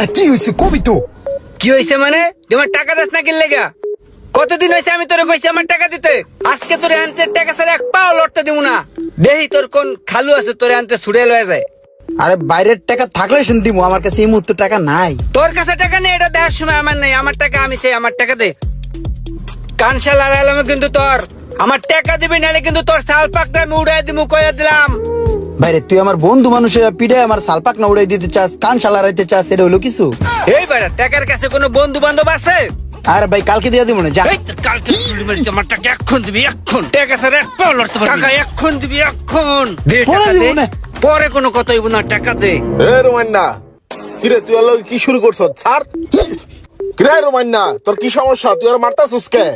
আরে কি হয়েছে? কবি তো। কি হয়েছে মানে? তোমার টাকা দাস না কিনলে গা কতদিন হয়েছে আমি তোরে কইছি আমার টাকা দিতে? আজকে তোরে আনতে টাকা ছাড়া এক পাও লড়তে দিব না। দেহি তোর কোন খালু আছে তোরে আনতে ছুড়ে লয়ে যায়। আরে বাইরের টাকা থাকলে সেন দিমু আমার কাছে এই মুহূর্তে টাকা নাই। তোর কাছে টাকা নেই এটা দেওয়ার সময় আমার নেই। আমার টাকা আমি চাই আমার টাকা দে। কানশা লাগালাম কিন্তু তোর। আমার টাকা দিবি নাহলে কিন্তু তোর শাল পাকটা আমি উড়াই দিমু কয়ে দিলাম। বাইরে তুই আমার বন্ধু মানুষ পিঠে আমার সালপাক না উড়াই দিতে চাস কান সালারাইতে চাস এটা হলো কিছু? এই বেটা টাকার কাছে কোনো বন্ধু বান্ধব আছে? আরে ভাই কালকে দিয়ে দিব না যা। কালকে চুরি মারি আমার টাকা এক্ষণ দিবি এক্ষণ টাকা স্যার এক পাও লড়তে পারবি। টাকা এক্ষণ দিবি এক্ষণ দে পরে টাকা দিব দে না। পরে কোনো কথা হইব না টাকা দে। এ রোমান্না কিরে তুই আলো কি শুরু করছ? ছাড়। কিরে রোমান্না তোর কি সমস্যা? তুই আর মারতাছিস কে?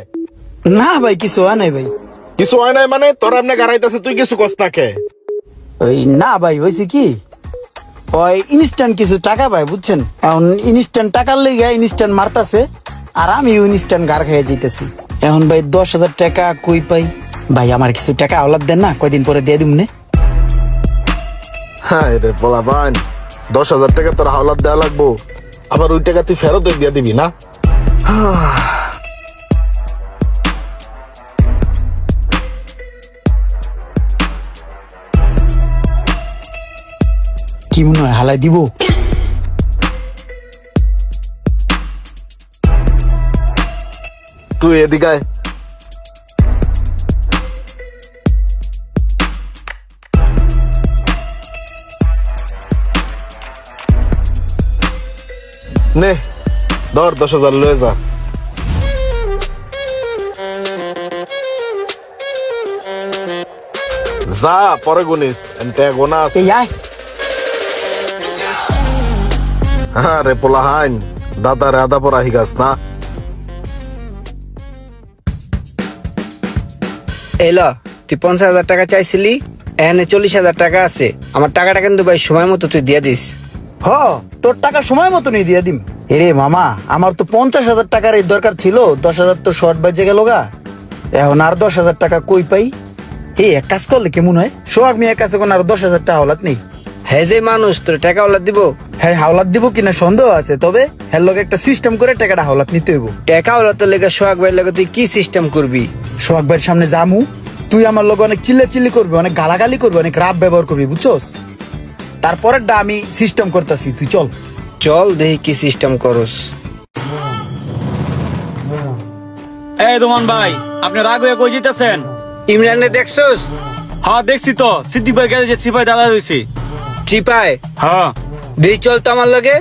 না ভাই কিছু হয় নাই ভাই। কিছু হয় নাই মানে? তোর এমনি গাড়াইতেছে তুই কিছু কস না কে? ওই না ভাই হয়েছে কি ওই ইনস্ট্যান্ট কিছু টাকা পাই বুঝছেন এখন ইনস্ট্যান্ট টাকার লেগে ইনস্ট্যান্ট মারতাছে আর আমি ইনস্ট্যান্ট গার খেয়ে যাইতেছি এখন ভাই দশ হাজার টাকা কই পাই ভাই আমার কিছু টাকা আওলাদ দেন না কয়দিন পরে দিয়ে দিব নে হ্যাঁ রে বলা বান দশ হাজার টাকা তোর হাওলাত দেওয়া লাগবো আবার ওই টাকা তুই ফেরত দিয়ে দিবি না কি মনে হয় হালাই দিব? তুই এদিকে আয়। নে ধর দশ হাজার লয়ে যা। যা পরে গুনিস। এনতে গোনা আছে। এই আয়। আরে পোলা হাইন দাদা রে আদা পরা হিগাস না? এলো তুই পঞ্চাশ হাজার টাকা চাইছিলি এখানে চল্লিশ হাজার টাকা আছে। আমার টাকাটা কিন্তু ভাই সময় মতো তুই দিয়ে দিস। হ তোর টাকা সময় মতো নিয়ে দিয়ে দিম। এরে মামা আমার তো পঞ্চাশ হাজার টাকার এই দরকার ছিল দশ হাজার তো শর্ট বাজে গেল গা। এখন আর দশ হাজার টাকা কই পাই? এই এক কাজ করলে কেমন হয়? সোহাগ মিয়ার কাছে কোন আর দশ হাজার টাকা হাওলাত নেই। হ্যাঁ যে মানুষ তোর টাকা ওলা দিব? হ্যাঁ হাওলাত দিব কিনা সন্দেহ আছে তবে হ্যার লগে একটা সিস্টেম করে টাকাটা হাওলাত নিতে হইব। টাকা ওলা তোর লেগে সোহাগ ভাইয়ের লেগে তুই কি সিস্টেম করবি? সোহাগ ভাইয়ের সামনে জামু তুই আমার লগে অনেক চিল্লা চিল্লি করবি অনেক গালাগালি করবি অনেক রাব ব্যবহার করবি বুঝছস? তারপরেরটা আমি সিস্টেম করতেছি তুই চল। চল দেখি কি সিস্টেম করস। এই দোমান ভাই আপনি রাগ হয়ে কই যেতেছেন ইমরানে দেখছস? হ্যাঁ দেখছি তো সিদ্দিক ভাই গেলে যে সিপাই দাদা রয়েছি চিপায়। হ্যাঁ। দেখি চল তো আমার লগে।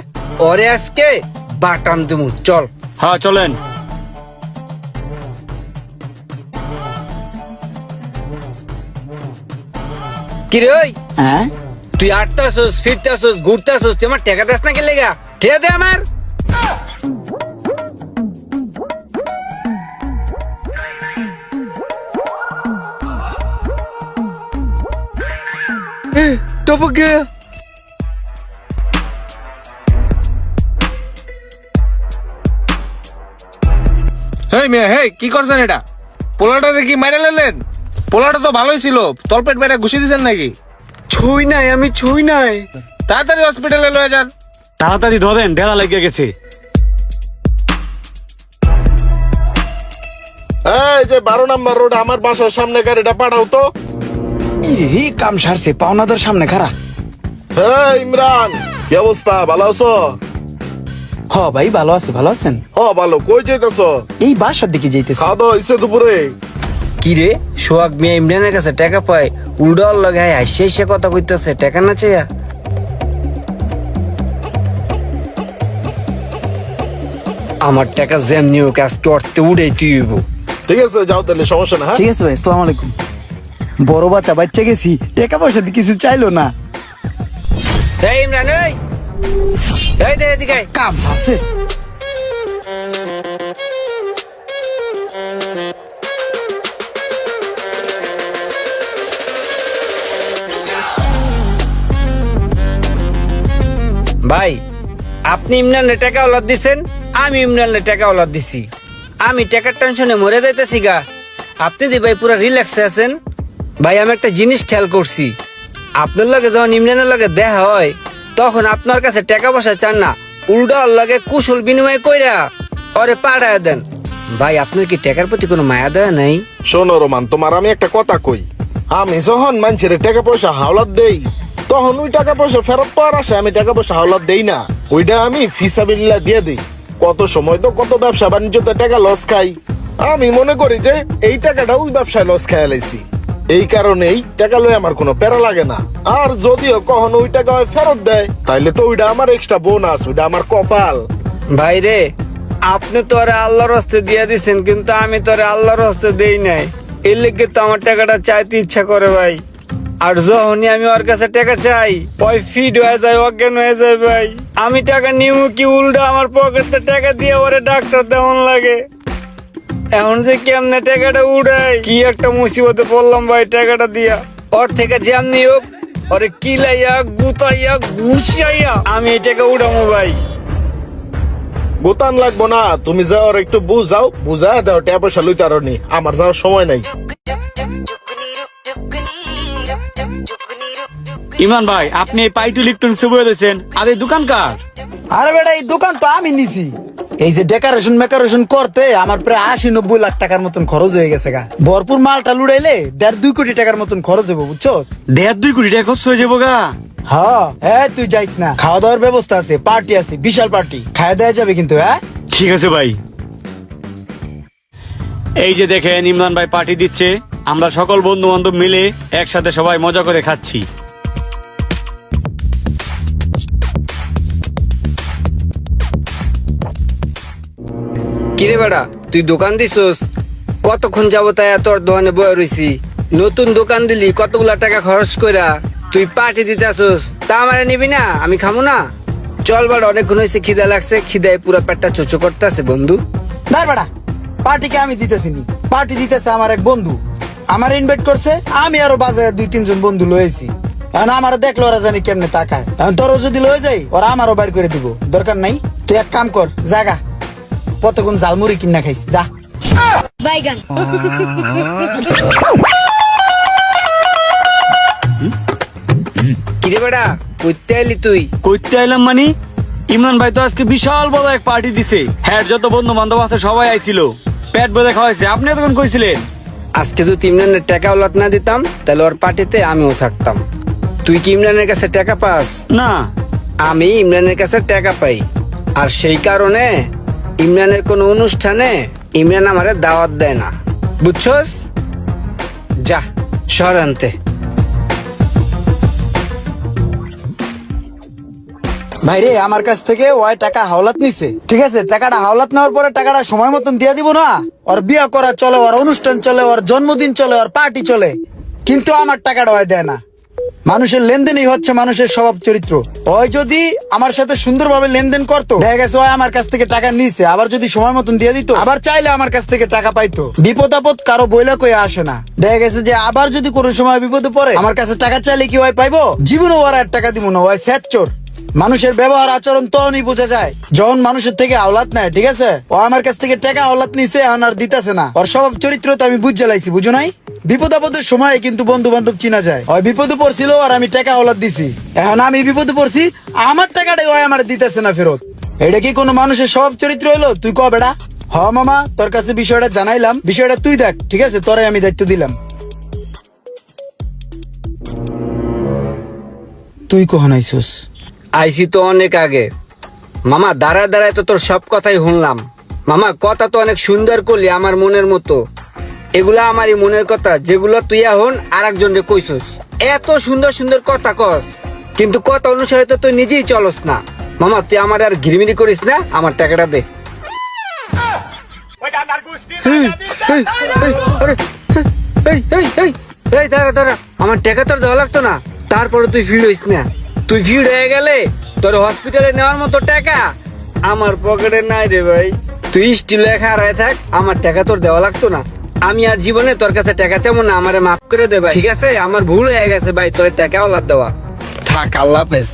ওরে আজকে বাটাম দিমু চল। হ্যাঁ চলেন। কি রে ওই? হ্যাঁ? তুই আটতাছস ফিরতাছস ঘুরতাছস তুই আমার টাকা দেস না কে লেগা? ঠেয়া দে আমার। টপক গয়া হেই মেয়ে হেই কি করছেন এটা? পোলাটারে কি মেরে লেলেন পোলাটা তো ভালোই ছিল তলপেট মেরে ঘুষি দিছেন নাকি? ছুই নাই আমি ছুই নাই। তাড়াতাড়ি হসপিটালে লয়ে যান। তাড়াতাড়ি ধরেন ঢেলা লেগে গেছে। এই যে বারো নাম্বার রোড আমার বাসার সামনে গাড়িটা পাঠাও তো। ই কাম সারছে পাওনাদার সামনে খারা হ্যাঁ ইমরান কি অবস্থা? ভালো আছো? হ ভাই ভালো আছে ভালো আছেন? হ ভালো। কই যেতেছ এই বাসার দিকে যাইতেছে। খাওয়া দাওয়া হয়েছে দুপুরে? কি রে সোহাগ মিয়া ইমরানের কাছে টাকা পায় উল্ডাল লগে হাসি হাসি কথা কইতাছে টাকা না চেয়া আমার টাকা যেমনি হোক আজকে অর্থে উড়াই তুইব ঠিক আছে যাও তাহলে সমস্যা না হ্যাঁ? ঠিক আছে ভাই আসসালামু আলাইকুম। বড় বাচ্চা বাচ্চা গেছি টাকা পয়সা দিয়ে কিছু চাইলো না। এই ইমরান এই দে এদিকে কাম সারছে ভাই আপনি ইমরানের টাকা ওলাদ দিছেন আমি ইমরানের টাকা ওলাদ দিছি। আমি টাকার টেনশনে মরে যাইতেছি গা। আপনি দি ভাই পুরো রিল্যাক্সে আছেন ভাই আমি একটা জিনিস খেয়াল করছি। আপনার লগে যখন ইমরানের লগে দেখা হয় তখন আপনার কাছে টাকা পয়সা চান না। উল্টা লাগে কুশল বিনিময় কইরা ওরে পাড়ায় দেন। ভাই, আপনার কি টাকার প্রতি কোনো মায়া দেওয়া নাই? শোনো রোমান, তোমার আমি একটা কথা কই। আমি যখন মানুষের টাকা পয়সা হাওলাত দেই, তখন ওই টাকা পয়সা ফেরত পাওয়ার আসে আমি টাকা পয়সা হাওলাত দেই না। ওইটা আমি ফিসাবিল্লা দিয়ে দিই। কত সময় তো কত ব্যবসা বাণিজ্যতে টাকা লস খাই। আমি মনে করি যে এই টাকাটা ওই ব্যবসায় লস খাইয়া লাইছি। এই কারণেই টাকা লই আমার কোনো প্যারা লাগে না। আর যদিও কখনো ওই টাকা ফেরত দেয়, তাইলে তো ওইটা আমার এক্সট্রা বোনাস ওইটা আমার কপাল। ভাই রে, আপনি তো আরে আল্লাহর হস্তে দিয়ে দিছেন, কিন্তু আমি তো আরে আল্লাহর হস্তে দেই নাই। এর লেগে তো আমার টাকাটা চাইতে ইচ্ছা করে ভাই। আর যখনই আমি ওর কাছে টাকা চাই, ওই ফিট হয়ে যায়, অজ্ঞান হয়ে যায় ভাই। আমি টাকা নিউ কি উল্টা আমার পকেটে টাকা দিয়ে ওরে ডাক্তার দেওয়ান লাগে। এখন যে কেমনে টাকাটা উড়াই কি একটা মুসিবতে পড়লাম ভাই টাকাটা দিয়া। ওর থেকে যেমনি হোক, ওরে কিলাইয়া, গুতাইয়া ঘুষাইয়া আমি এই টাকা উড়ামো ভাই। গোতান লাগবো না, তুমি যাও আর একটু বুঝাও বুঝা দাও ট্যাপ পয়সা লইতে আমার যাওয়ার সময় নাই। ইমরান ভাই আপনি এই পাইটু লিপটন বয়ে দিয়েছেন আর এই দোকান কার? আরে বেটা এই দোকান তো আমি নিছি। এই যে ডেকোরেশন মেকারেশন করতে আমার প্রায় আশি নব্বই লাখ টাকার মতন খরচ হয়ে গেছে গা। ভরপুর মালটা লুড়াইলে দেড় দুই কোটি টাকার মতন খরচ হব বুঝছস? দেড় দুই কোটি টাকা খরচ হয়ে যাব গা। হ্যাঁ হ্যাঁ তুই যাইস না। খাওয়া দাওয়ার ব্যবস্থা আছে পার্টি আছে বিশাল পার্টি খাওয়া দেওয়া যাবে কিন্তু হ্যাঁ? ঠিক আছে ভাই। এই যে দেখেন ইমরান ভাই পার্টি দিচ্ছে। আমরা সকল বন্ধু বান্ধব মিলে একসাথে সবাই মজা করে খাচ্ছি। কিরে বেড়া, তুই দোকান দিছস? কতক্ষণ যাব তাই তোর দোকানে বয়ে রইছি? নতুন দোকান দিলি, কতগুলা টাকা খরচ কইরা তুই পার্টি দিতে আসস তা আমারে নিবি না, আমি খামু না? চল বাড়া, অনেকক্ষণ হয়েছে খিদা লাগছে, খিদায় পুরো পেটটা চোচো করতে আছে বন্ধু। দাঁড় বেটা পার্টিকে আমি দিতেছি নি পার্টি দিতেছে আমার এক বন্ধু। আমার ইনভাইট করছে, আমি আরও বাজারে দুই, তিনজন বন্ধু লয়েছি এখন আমার দেখল ওরা জানি কেমনে তাকায়। এখন তোরও যদি লয়ে যাই, ওরা আমারও বাইর করে দিব। দরকার নাই? তুই এক কাম কর, জাগা। কতক্ষণ ঝালমুড়ি কিনা খাইস? যা। বাইগান। কিরে বেড়া কইতে আইলি তুই? করতে আইলাম মানে ইমরান ভাই তো আজকে বিশাল বড় এক পার্টি দিছে। হ্যাঁ যত বন্ধু বান্ধব আছে সবাই আইছিল। পেট বেঁধে খাওয়াইছে। আপনি তখন কইছিলেন? আজকে যদি ইমরানের টাকা ওলাত না দিতাম তাহলে ওর পার্টিতে আমিও থাকতাম। তুই কি ইমরানের কাছে টাকা পাস? না। আমি ইমরানের কাছে টাকা পাই। আর সেই কারণে ইমরানের কোন অনুষ্ঠানে ইমরান আমারে দাওয়াত দেয় না। বুঝছস? যা, শহর আনতে। ভাইরে, আমার কাছ থেকে ওই টাকা হাওলাত নিছে। ঠিক আছে, টাকাটা হাওলাত নেওয়ার পরে টাকাটা সময় মতন দিয়ে দিব না। ওর বিয়ে করা চলে, ওর অনুষ্ঠান চলে, ওর জন্মদিন চলে, ওর পার্টি চলে। কিন্তু আমার টাকাটা ওই দেয় না। মানুষের লেনদেনই হচ্ছে মানুষের স্বভাব চরিত্র। ওই যদি আমার সাথে সুন্দরভাবে লেনদেন করতো, দেখা গেছে ওই আমার কাছ থেকে টাকা নিছে, আবার যদি সময় মতন দিয়ে দিত, আবার চাইলে আমার কাছ থেকে টাকা পাইতো। বিপদ আপদ কারও বইলা কই আসে না। দেখা গেছে যে আবার যদি কোনো সময় বিপদে পড়ে, আমার কাছে টাকা চাইলে কি ওই পাইবো? জীবনে ওর আর টাকা দিব না, ওই স্যাচোর মানুষের ব্যবহার আচরণ তখনই বোঝা যায়, যখন মানুষের থেকে আওলাত নেয়, ঠিক আছে? ও আমার কাছ থেকে টাকা আওলাত নিছে, এখন আর দিতেছে না। ওর স্বভাব চরিত্র তো আমি বুঝে লাইছি, বুঝো নাই? বিপদ আপদের সময় কিন্তু বন্ধু বান্ধব চিনা যায়। ওই বিপদে পড়ছিল আর আমি টাকা আওলাত দিছি। এখন আমি বিপদে পড়ছি, আমার টাকাটাই ওই আমার দিতেছে না ফেরত। এটা কি কোনো মানুষের স্বভাব চরিত্র হলো তুই ক বেড়া হ মামা, তোর কাছে বিষয়টা জানাইলাম। বিষয়টা তুই দেখ, ঠিক আছে? তোরে আমি দায়িত্ব দিলাম। তুই কখন আইসুস? আইসি তো অনেক আগে। মামা, দাঁড়ায় দাঁড়ায় তো তোর সব কথাই শুনলাম। মামা, কথা তো অনেক সুন্দর করলি আমার মনের মতো। এগুলা আমারই মনের কথা যেগুলো তুই এখন আর একজনকে কইছস। এত সুন্দর সুন্দর কথা কস কিন্তু কথা অনুসারে তো তুই নিজেই চলস না। মামা তুই আমার আর ঘিরমিরি করিস না আমার টাকাটা দে। এই, দাঁড়া দাঁড়া আমার টাকা তোর দেওয়া লাগতো না তারপরে তুই ভিড় হইস না। তুই ভিড় হয়ে গেলে তোর হসপিটালে নেওয়ার মতো টাকা আমার পকেটে নাই রে ভাই। তুই স্টিল লেখা হারায় থাক আমার টাকা তোর দেওয়া লাগতো না। আমি আর জীবনে তোর কাছে টাকা চাবো না, আমারে মাফ করে দে ভাই। ঠিক আছে? আমার ভুল হয়ে গেছে ভাই, তোর টাকা ওলাদ দেওয়া। থাক, আল্লাহ হাফেজ।